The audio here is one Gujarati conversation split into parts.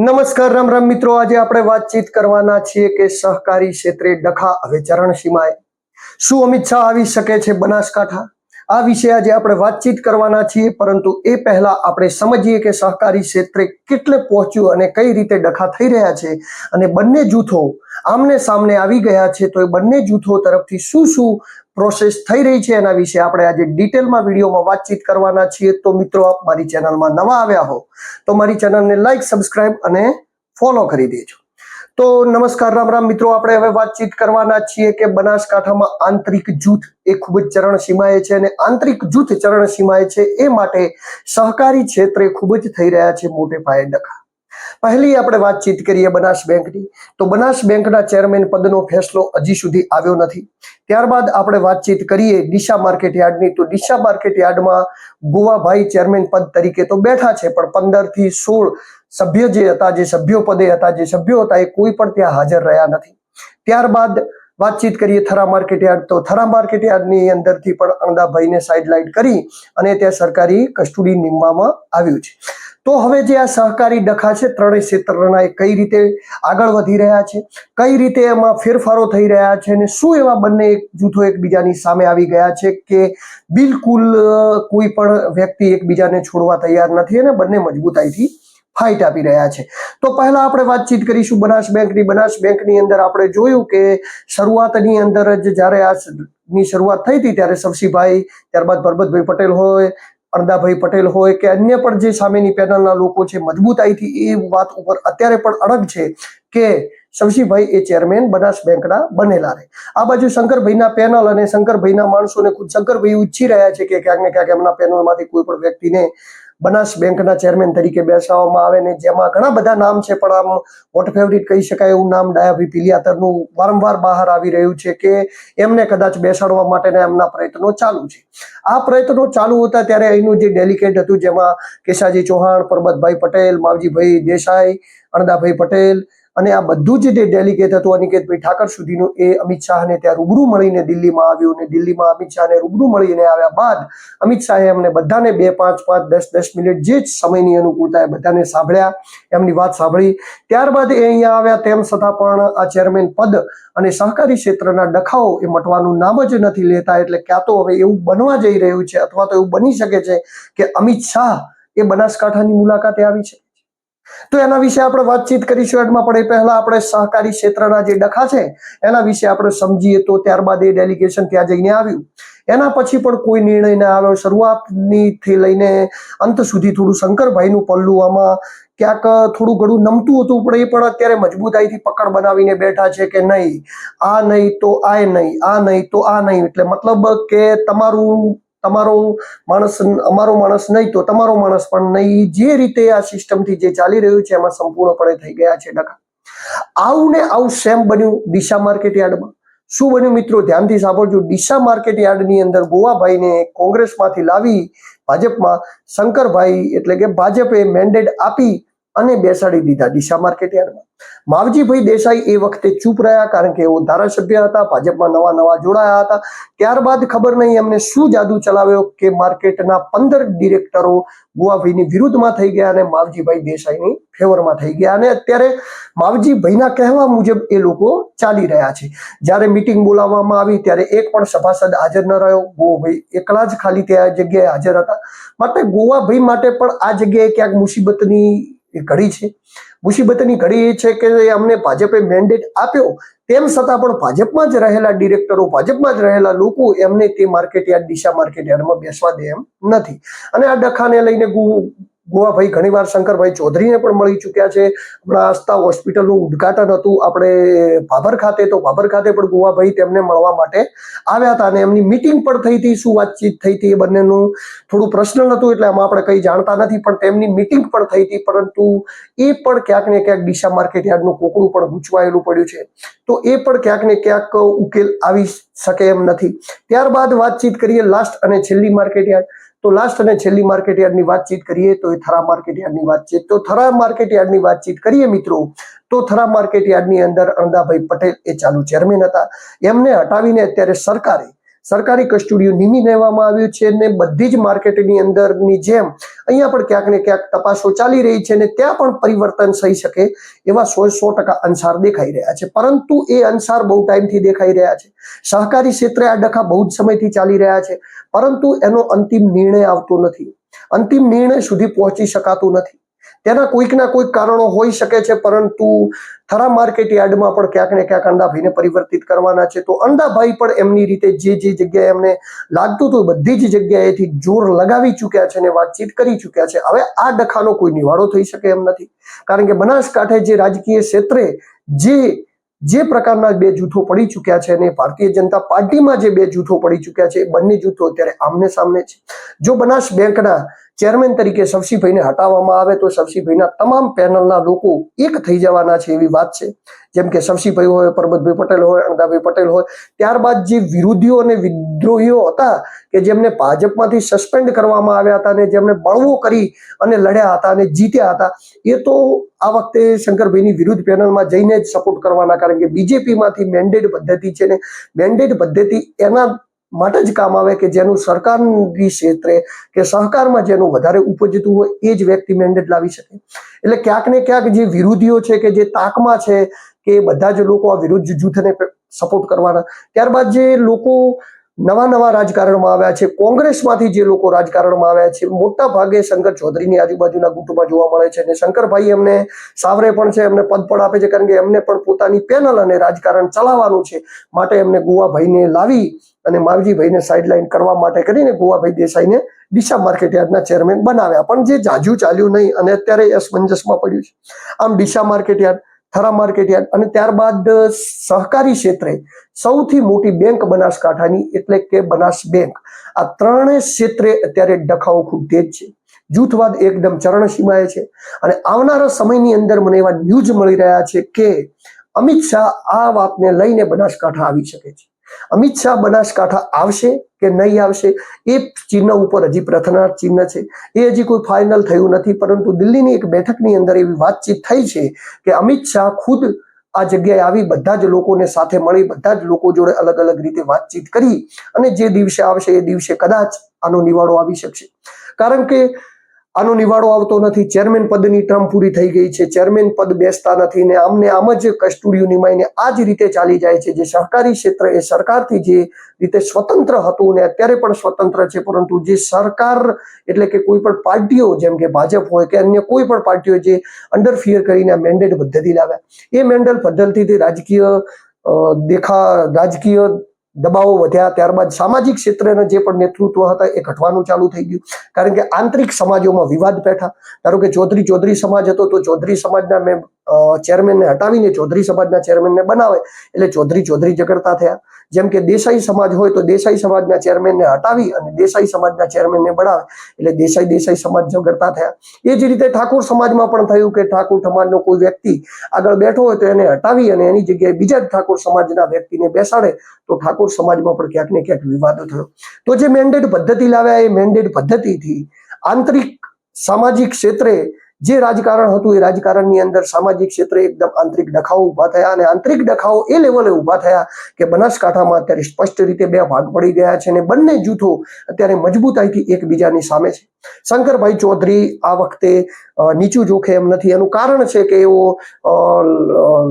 નમસ્કાર, રામ રામ મિત્રો. આજે આપણે વાતચીત કરવાના છીએ કે સહકારી ક્ષેત્રે ડખા હવે ચરણ સીમાએ. શું અમિત શાહ આવી શકે છે બનાસકાંઠા? આ વિશે આજે આપણે વાતચીત કરવાના છીએ, પરંતુ એ પહેલા આપણે સમજીએ કે સહકારી ક્ષેત્રે કેટલે પહોંચ્યું અને કઈ રીતે ડખા થઈ રહ્યા છે. અને બંને જૂથો આમને સામને આવી ગયા છે, તો એ બંને જૂથો તરફથી શું શું પ્રોસેસ થઈ રહી છે એના વિશે આપણે આજે ડિટેલમાં વિડીયોમાં વાતચીત કરવાના છીએ. તો મિત્રો, આપ મારી ચેનલમાં નવા આવ્યા હો, તો મારી ચેનલને લાઈક સબસ્ક્રાઇબ અને ફોલો કરી દેજો. તો નમસ્કાર, રામ રામ. મિત્રો, આપણે હવે વાતચીત કરવાના છીએ કે બનાસકાંઠામાં આંતરિક જૂથ એ ખૂબ જ ચરણ સીમાએ છે અને આંતરિક જૂથ ચરણ સીમાએ છે એ માટે સહકારી ક્ષેત્રે ખૂબ જ થઈ રહ્યા છે મોટે પાયે ડખા. પહેલી આપણે વાતચીત કરીએ બનાસ બેંકની. તો બનાસ બેંકના ચેરમેન પદનો ફેસલો હજી સુધી આવ્યો નથી. ત્યારબાદ આપણે વાતચીત કરીએ ડીસા માર્કેટ યાર્ડની. તો ડીસા માર્કેટ યાર્ડમાં ગોવાભાઈ ચેરમેન પદ તરીકે તો બેઠા છે, પણ પંદરથી સોળ સભ્ય જે હતા, જે સભ્યો પદે હતા, જે સભ્યો હતા, એ કોઈ પણ ત્યાં હાજર રહ્યા નથી. ત્યારબાદ વાતચીત કરીએ થરા માર્કેટ યાર્ડ. તો થરા માર્કેટ યાર્ડની અંદરથી પણ અણદાભાઈને સાઇડલાઇટ કરી અને ત્યાં સરકારી કસ્ટડી નીમવામાં આવ્યું છે. તો હવે જે આ સહકારી ડખા છે, ત્રણેય ક્ષેત્રના એ કઈ રીતે આગળ વધી રહ્યા છે, કઈ રીતે એમાં ફેરફારો થઈ રહ્યા છે અને શું એવા બંને એક જૂથો એકબીજાની સામે આવી ગયા છે કે બિલકુલ કોઈ પણ વ્યક્તિ એકબીજાને છોડવા તૈયાર નથી અને બંને મજબૂતાઈથી ફાઇટ આપી રહ્યા છે. તો પહેલા આપણે વાતચીત કરીશું બનાસ બેંકની. બનાસ બેંકની અંદર આપણે જોયું કે શરૂઆતની અંદર જ જ્યારે આ ની શરૂઆત થઈ હતી ત્યારે શમશીભાઈ, ત્યારબાદ પરબતભાઈ પટેલ હોય અરદાભાઈ પટેલ હોય કે અન્ય પણ જે સામેની પેનલના લોકો છે, મજબૂતાઈથી એ વાત ઉપર અત્યારે પણ અડગ છે કે શમશીભાઈ એ ચેરમેન બનાસ બેંકના બનેલા રહે. આ બાજુ શંકરભાઈના પેનલ અને શંકરભાઈના માણસોને ખુદ શંકરભાઈ ઈચ્છી રહ્યા છે કે ક્યાંક ને ક્યાંક એમના પેનલમાંથી કોઈ પણ વ્યક્તિને બનાસ બેંકના ચેરમેન તરીકે બેસાવવામાં આવે ને જેમાં ઘણા બધા નામ છે, પણ આમ વોટ ફેવરિટ કહી શકાય એવું નામ ડાયાભાઈ પિલિયાતરનું વારંવાર બહાર આવી રહ્યું છે કે એમને કદાચ બેસાડવા માટેના એમના પ્રયત્નો ચાલુ છે. આ પ્રયત્નો ચાલુ હતા ત્યારે અહીંનું જે ડેલિકેટ હતું, જેમાં કેશાજી ચૌહાણ, પરબતભાઈ પટેલ, માવજીભાઈ દેસાઈ, અણદાભાઈ પટેલ અને આ બધું જ જે ડેલિગેટ હતું અનિકેતભાઈ ઠાકર સુધીનું, એ અમિત શાહને ત્યાં રૂબરૂ મળીને દિલ્હીમાં આવ્યું અને દિલ્હીમાં અમિત શાહને રૂબરૂ મળીને આવ્યા બાદ અમિત શાહે એમને બધાને બે, પાંચ પાંચ, દસ દસ મિનિટ જે જ સમયની અનુકૂળતા એ બધાને સાંભળ્યા, એમની વાત સાંભળી. ત્યારબાદ એ અહીંયા આવ્યા, તેમ છતાં પણ આ ચેરમેન પદ અને સહકારી ક્ષેત્રના ડખાઓ એ મટવાનું નામ જ નથી લેતા, એટલે ક્યાં તો હવે એવું બનવા જઈ રહ્યું છે અથવા તો એવું બની શકે છે કે અમિત શાહ એ બનાસકાંઠાની મુલાકાતે આવી છે. તો એના વિશે આપણે વાતચીત કરીશું એડમાં પણ એ પહેલા આપણે સહકારી ક્ષેત્રના જે ડખા છે, એના વિશે આપણે સમજીએ તો ત્યારબાદ એ ડેલિગેશન ત્યાં જઈને આવ્યું. એના પછી પણ કોઈ નિર્ણય ના આવ્યો. શરૂઆતની થી લઈને અંત સુધી થોડું શંકરભાઈનું પલ્લું આમાં ક્યાંક થોડું ઘણું નમતું હતું, પણ એ પણ અત્યારે મજબૂતાઈથી પકડ બનાવીને બેઠા છે કે નહીં, આ નહીં તો આ નહીં આ નહીં તો આ નહીં. એટલે મતલબ કે તમારું તમારો માણસ અમારો માણસ નહીં તો તમારો માણસ પણ નહીં. જે રીતે આ સિસ્ટમથી જે ચાલી રહ્યું છે, એમાં સંપૂર્ણપણે થઈ ગયા છે ડખા. આવું ને આવું સેમ બન્યું ડીસા માર્કેટ યાર્ડમાં. શું બન્યું મિત્રો? ધ્યાનથી સાંભળજો. ડીસા માર્કેટ યાર્ડની અંદર ગોવાભાઈને કોંગ્રેસમાંથી લાવી ભાજપમાં શંકરભાઈ એટલે કે ભાજપે મેન્ડેટ આપી અને બેસાડી દીધા દિશા માર્કેટ યાર્ડમાં માવજીભાઈ દેસાઈ એ વખતે ચૂપ રહ્યા કારણ કે એઓ ધારાસભ્ય હતા, ભાજપમાં નવા નવા જોડાયા હતા. ત્યારબાદ ખબર નહીં એમને શું જાદુ ચલાવ્યો કે માર્કેટના પંદર ડિરેક્ટરો ગુવાભાઈની વિરુદ્ધમાં થઈ ગયા અને માવજીભાઈ દેસાઈની ફેવરમાં થઈ ગયા. અને અત્યારે માવજીભાઈના કહેવા મુજબ એ લોકો ચાલી રહ્યા છે. જ્યારે મિટિંગ બોલાવવામાં આવી ત્યારે એક પણ સભાસદ હાજર ન રહ્યો. ગોવાભાઈ એકલા જ ખાલી ત્યાં જગ્યાએ હાજર હતા. માટે ગોવાભાઈ માટે પણ આ જગ્યાએ ક્યાંક મુસીબતની ઘડી છે. મુસીબતની ઘડી એ છે કે અમને ભાજપે મેન્ડેટ આપ્યો, તેમ છતાં પણ ભાજપમાં જ રહેલા ડિરેક્ટરો ભાજપમાં જ રહેલા લોકો એમને તે માર્કેટ યાર્ડ, દિશા માર્કેટ યાર્ડમાં બેસવા દે એમ નથી. અને આ ડખાને લઈને ગોવાભાઈ ઘણીવાર શંકરભાઈ ચૌધરીને પણ મળી ચૂક્યા છે. હમણાં આસ્થા હોસ્પિટલનું ઉદ્ઘાટન હતું. આપણે ભાભર ખાતે તો ભાભર ખાતે પણ ગોવાભાઈ તેમને મળવા માટે આવ્યા હતા અને એમની મિટિંગ પણ થઈ હતી, શું વાતચીત થઈ હતી એ બંનેનું થોડું પ્રશ્ન હતું એટલે આમાં આપણે કંઈ જાણતા નથી, પણ તેમની મિટિંગ પણ થઈ હતી. પરંતુ એ પણ ક્યાંક ને ક્યાંક ડીસા માર્કેટ યાર્ડનું કોકડું પણ ગૂંચવાયેલું પડ્યું છે. તો એ પણ ક્યાંક ને ક્યાંક ઉકેલ આવી શકે એમ નથી. ત્યારબાદ વાતચીત કરીએ લાસ્ટ અને છેલ્લી માર્કેટ યાર્ડ. તો લાસ્ટ અને છેલ્લી માર્કેટ યાર્ડની વાતચીત કરીએ તો એ થરા માર્કેટ યાર્ડની વાતચીત. તો થરા માર્કેટ યાર્ડની વાતચીત કરીએ મિત્રો, તો થરા માર્કેટ યાર્ડની અંદર અણદાભાઈ પટેલ એ ચાલુ ચેરમેન હતા. એમને હટાવીને અત્યારે સરકારે સરકારી કસ્ટડીઓ નીમી લેવામાં આવ્યું છે ને બધી જ માર્કેટની અંદરની જેમ અહીંયા પણ ક્યાંક ને ક્યાંક તપાસો ચાલી રહી છે ને ત્યાં પણ પરિવર્તન થઈ શકે એવા સો સો ટકા અંસાર દેખાઈ રહ્યા છે. પરંતુ એ અંસાર બહુ ટાઈમથી દેખાઈ રહ્યા છે. સહકારી ક્ષેત્રે આ ડખા બહુ જ સમયથી ચાલી રહ્યા છે. પરંતુ એનો અંતિમ નિર્ણય આવતો નથી. અંતિમ નિર્ણય સુધી પહોંચી શકાતું નથી. તેના કોઈક ના કોઈક કારણો હોઈ શકે છે, પરંતુ થરા માર્કેટ યાર્ડમાં પણ ક્યાંક ને ક્યાંક અંડાભાઈને પરિવર્તિત કરવાના છે. તો અંડાભાઈ પણ એમની રીતે જે જે જગ્યાએ એમને લાગતું હતું બધી જ જગ્યાએથી જોર લગાવી ચૂક્યા છે અને વાતચીત કરી ચૂક્યા છે. હવે આ ડખાનો કોઈ નિવાડો થઈ શકે એમ નથી. કારણ કે બનાસકાંઠે જે રાજકીય ક્ષેત્રે જે જે પ્રકારના બે જૂથો પડી ચૂક્યા છે અને ભારતીય જનતા પાર્ટીમાં જે બે જૂથો પડી ચૂક્યા છે બંને જૂથો અત્યારે આમને સામને છે. જો બનાસ બેંકના ચેરમેન તરીકે શવસીભાઈને હટાવવામાં આવે, તો શવસીભાઈના તમામ પેનલના લોકો એક થઈ જવાના છે એવી વાત છે. જેમ કે શવસીભાઈ હોય, પરબતભાઈ પટેલ હોય અણદાભાઈ પટેલ હોય, ત્યારબાદ જે વિરોધીઓ અને વિદ્રોહીઓ હતા કે જેમને ભાજપમાંથી સસ્પેન્ડ કરવામાં આવ્યા હતા અને જેમને બળવો કરી અને લડ્યા હતા અને જીત્યા હતા, એ તો આ વખતે શંકરભાઈની વિરુદ્ધ પેનલમાં જઈને જ સપોર્ટ કરવાના, કારણ કે બીજેપીમાંથી મેન્ડેટ પદ્ધતિ છે ને મેન્ડેટ પદ્ધતિ એના માટે જ કામ આવે કે જેનું સરકારી ક્ષેત્રે કે સહકારમાં જેનું વધારે ઉપજતું હોય એ જ વ્યક્તિ મેન્ડેટ લાવી શકે. એટલે ક્યાંક ને ક્યાંક જે વિરોધીઓ છે કે જે તાકમાં છે કે બધા જ લોકો આ વિરુદ્ધ જૂથને સપોર્ટ કરવાના, ત્યારબાદ જે લોકો નવા નવા રાજકારણમાં આવ્યા છે. કોંગ્રેસમાંથી જે લોકો રાજકારણમાં આવ્યા છે, મોટા ભાગે શંકર ચૌધરીની આજુબાજુના ગુટમાં જોવા મળે છે અને શંકરભાઈ એમને સાવરે પણ છે, એમને પદ પણ આપે છે કારણ કે એમને પણ પોતાની પેનલ અને રાજકારણ ચલાવવાનું છે માટે એમને ગોવાભાઈને લાવી અને માવજીભાઈને સાઇડલાઇન કરવા માટે કરીને ગોવાભાઈ દેસાઈને ડીસા માર્કેટ યાર્ડના ચેરમેન બનાવ્યા. પણ જે જાજુ ચાલ્યું નહીં અને અત્યારે અસમંજસમાં પડ્યું છે. આમ Deesa market yard Thara market yard અને ત્યારબાદ સહકારી ક્ષેત્રે સૌથી મોટી બેંક બનાસકાંઠાની એટલે કે બનાસ બેંક. આ ત્રણેય ક્ષેત્રે અત્યારે ડખાઓ ખૂબ તેજ છે. જૂથવાદ એકદમ ચરણ સીમાએ છે. અને આવનારા સમયની અંદર મને એવા ન્યૂઝ મળી રહ્યા છે કે અમિત શાહ આ વાતને લઈને બનાસકાંઠા આવી શકે છે. અમિત શાહ બનાસકાંઠા આવશે કે નહીં આવશે? એ ચિહ્ન ઉપર હજી પ્રથનાર્થ ચિહ્ન છે. એ હજી કોઈ ફાઇનલ થયું નથી, પરંતુ દિલ્હીની એક બેઠકની અંદર એવી વાતચીત થઈ છે કે અમિત શાહ ખુદ આ જગ્યાએ આવી બધા જ લોકોને સાથે મળી, બધા જ લોકો જોડે અલગ અલગ રીતે વાતચીત કરી અને જે દિવસે આવશે એ દિવસે કદાચ આનો નિવાડો આવી શકશે. કારણ કે આનો નિવાડો આવતો નથી. ચેરમેન પદની ટર્મ પૂરી થઈ ગઈ છે. ચેરમેન પદ બેસતા નથી ને આમને આમ જ કસ્ટુડિયું નિમાઈને આ જ રીતે ચાલી જાય છે. જે સહકારી ક્ષેત્ર, એ સરકારથી જે રીતે સ્વતંત્ર હતું ને અત્યારે પણ સ્વતંત્ર છે, પરંતુ જે સરકાર એટલે કે કોઈ પણ પાર્ટીઓ, જેમ કે ભાજપ હોય કે અન્ય કોઈ પણ પાર્ટીઓ જે અંડરફિયર કરીને મેન્ડેટ પદ્ધતિ લાવ્યા. એ મેન્ડલ પદ્ધતિથી રાજકીય દેખા, રાજકીય દબાવો વધ્યા, ત્યારબાદ સામાજિક ક્ષેત્રના જે પણ નેતૃત્વ હતા એ ઘટવાનું ચાલુ થઈ ગયું. કારણ કે આંતરિક સમાજોમાં વિવાદ બેઠા. ધારો કે ચૌધરી ચૌધરી સમાજ હતો, તો ચૌધરી સમાજના મેં ચેરમેનને હટાવીને ચૌધરી સમાજના ચેરમેનને બનાવે. એટલે ચૌધરી ચૌધરી ઝઘડતા થયા. જેમ કે દેસાઈ સમાજ હોય તો દેસાઈ સમાજના ચેરમેનને હટાવી અને દેસાઈ સમાજના ચેરમેનને બનાવે. એટલે દેસાઈ દેસાઈ સમાજ ઝઘડતા થયા. એ જ રીતે ઠાકોર સમાજમાં પણ થયું કે ઠાકોર સમાજનો કોઈ વ્યક્તિ આગળ બેઠો હોય તો એને હટાવી અને એની જગ્યાએ બીજા જ ઠાકોર સમાજના વ્યક્તિને બેસાડે તો ઠાકોર સમાજમાં પણ ક્યાંક ને ક્યાંક વિવાદો થયો. તો જે મેન્ડેટ પદ્ધતિ લાવ્યા એ મેન્ડેટ પદ્ધતિથી આંતરિક સામાજિક ક્ષેત્રે જે રાજકારણ હતું એ રાજકારણની અંદર સામાજિક ક્ષેત્રે એકદમ આંતરિક ડખાઓ ઊભા થયા અને આંતરિક ડખાઓ એ લેવલે ઊભા થયા કે બનાસકાંઠામાં અત્યારે સ્પષ્ટ રીતે બે ભાગ પડી ગયા છે અને બંને જૂથો અત્યારે મજબૂતાઈથી એકબીજાની સામે છે. શંકરભાઈ ચૌધરી આ વખતે નીચું જોખે એમ નથી. એનું કારણ છે કે એઓ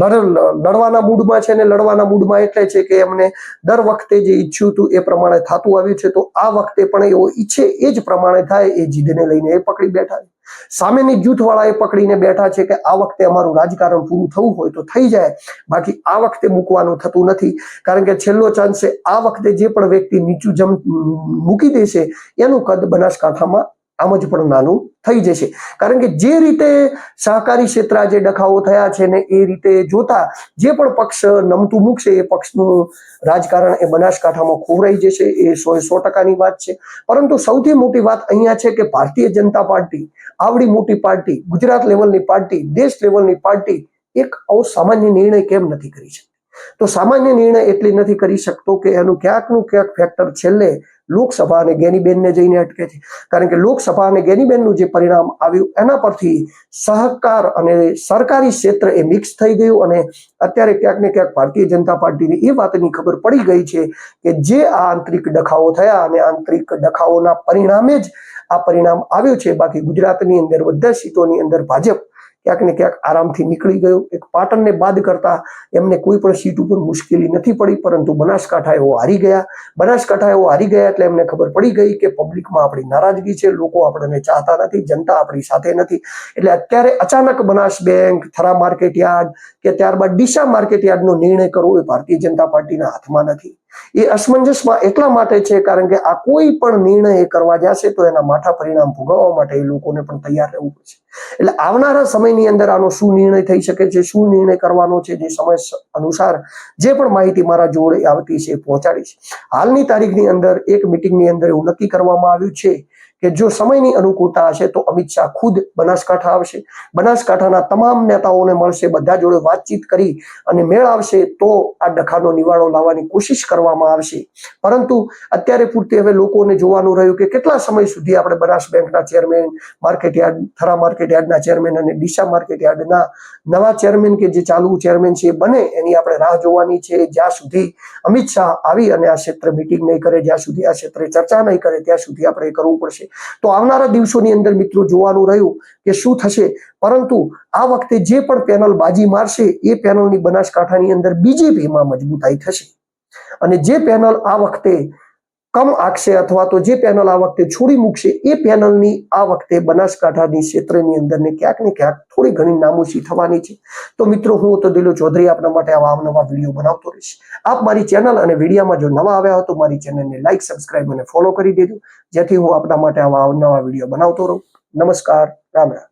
લડવાના મૂડમાં છે ને લડવાના મૂડમાં એટલે છે કે એમને દર વખતે જે ઈચ્છ્યું હતું એ પ્રમાણે થતું આવ્યું છે. તો આ વખતે પણ એઓ ઈચ્છે એ જ પ્રમાણે થાય એ જીદને લઈને એ પકડી બેઠા છે. સામેની જૂથવાળા એ પકડીને બેઠા છે કે આ વખતે અમારું રાજકારણ પૂરું થવું હોય તો થઈ જાય, બાકી આ વખતે મૂકવાનું થતું નથી. કારણ કે છેલ્લો ચાન્સ છે આ વખતે જે પણ વ્યક્તિ નીચું જમ મૂકી દેશે, એનું કદ બનાસકાંઠામાં આમ જ પણ નાનું થઈ જશે. કારણ કે જે રીતે સહકારી ક્ષેત્ર જે ડખાઓ થયા છે ને એ રીતે જોતા જે પણ પક્ષ નમતું મૂકશે એ પક્ષનું રાજકારણ એ બનાસકાંઠામાં ખોવરાઈ જશે, એ સો સો ટકાની વાત છે. પરંતુ સૌથી મોટી વાત અહીંયા છે કે ભારતીય જનતા પાર્ટી, આવડી મોટી પાર્ટી, ગુજરાત લેવલની પાર્ટી, દેશ લેવલની પાર્ટી એક અસામાન્ય નિર્ણય કેમ નથી કરી શકતી? તો સામાન્ય નિર્ણય એટલી નથી કરી શકતો કે એનું ક્યાંકનું ક્યાંક ફેક્ટર છેલ્લે લોકસભા અને ગેનીબેનને જઈને અટકે છે. કારણ કે લોકસભા અને ગેનીબેનનું જે પરિણામ આવ્યું, એના પરથી સહકાર અને સરકારી ક્ષેત્ર એ મિક્સ થઈ ગયું અને અત્યારે ક્યાંક ને ક્યાંક ભારતીય જનતા પાર્ટીને એ વાતની ખબર પડી ગઈ છે કે જે આ આંતરિક ડખાઓ થયા અને આંતરિક ડખાઓના પરિણામે જ આ પરિણામ આવ્યું છે. બાકી ગુજરાતની અંદર બધા સીટોની અંદર ભાજપ ક્યાંક ને ક્યાંક આરામથી નીકળી ગયું. એક પાટણને બાદ કરતા એમને કોઈ પણ સીટ ઉપર મુશ્કેલી નથી પડી, પરંતુ બનાસકાંઠા એવો હારી ગયા. બનાસકાંઠા એવો હારી ગયા એટલે એમને ખબર પડી ગઈ કે પબ્લિકમાં આપણી નારાજગી છે, લોકો આપણને ચાહતા નથી, જનતા આપણી સાથે નથી. એટલે અત્યારે અચાનક Banas bank, Thara market yard કે ત્યારબાદ ડીસા માર્કેટ યાર્ડનો નિર્ણય કરવો એ ભારતીય જનતા પાર્ટીના હાથમાં નથી. એ અસમંજસમાં એટલા માટે છે કારણ કે આ કોઈ પણ નિર્ણય કરવા જશે તો એના માઠા પરિણામ ભોગવવા માટે એ લોકોને પણ તૈયાર રહેવું પડશે. એટલે આવનારા સમયની અંદર આનો શું નિર્ણય થઈ શકે છે, શું નિર્ણય કરવાનો છે જે સમય અનુસાર જે પણ માહિતી મારા જોડે આવતી છે એ પહોંચાડીશ હાલની તારીખની અંદર એક મિટિંગની અંદર એવું નક્કી કરવામાં આવ્યું છે કે જો સમયની અનુકૂળતા હશે તો અમિત શાહ ખુદ બનાસકાંઠા આવશે. બનાસકાંઠાના તમામ નેતાઓને મળશે, બધા જોડે વાતચીત કરી અને મેળ આવશે તો આ ડખાનો નિવાડો લાવવાની કોશિશ કરવામાં આવશે. પરંતુ અત્યારે પૂરતી હવે લોકોને જોવાનું રહ્યું કે કેટલા સમય સુધી આપણે બનાસ બેંકના chairman, market yard, Thara market યાર્ડના ચેરમેન અને ડીસા માર્કેટ યાર્ડના નવા ચેરમેન કે જે ચાલુ ચેરમેન છે બને એની આપણે રાહ જોવાની છે. જ્યાં સુધી અમિત શાહ આવી અને આ ક્ષેત્રે મિટિંગ નહીં કરે, જ્યાં સુધી આ ક્ષેત્રે ચર્ચા નહીં કરે, ત્યાં સુધી આપણે કરવું પડશે. તો આવનારા દિવસોની અંદર મિત્રો જોવાનું રહ્યું કે શું થશે. પરંતુ આ વખતે જે પણ પેનલ બાજી મારશે, એ પેનલની બનાસકાંઠાની અંદર બીજેપીમાં મજબૂતાઈ થશે. અને જે પેનલ આ વખતે કમ આંકશે અથવા તો જે પેનલ આ વખતે છોડી મૂકશે, એ પેનલની આ વખતે બનાસકાંઠાની ક્ષેત્રની અંદર ને ક્યાંક ને ક્યાંક થોડી ઘણી નામોશી થવાની છે. તો મિત્રો, હું તો દિલો ચૌધરી આપના માટે આવા અવનવા વીડિયો બનાવતો રહીશ. આપ મારી ચેનલ અને વિડીયામાં જો નવા આવ્યા હો તો મારી ચેનલને લાઇક સબસ્ક્રાઇબ અને ફોલો કરી દેજો. જેથી હું આપના માટે આવા અવનવા વીડિયો બનાવતો રહું. નમસ્કાર, રામ રામ.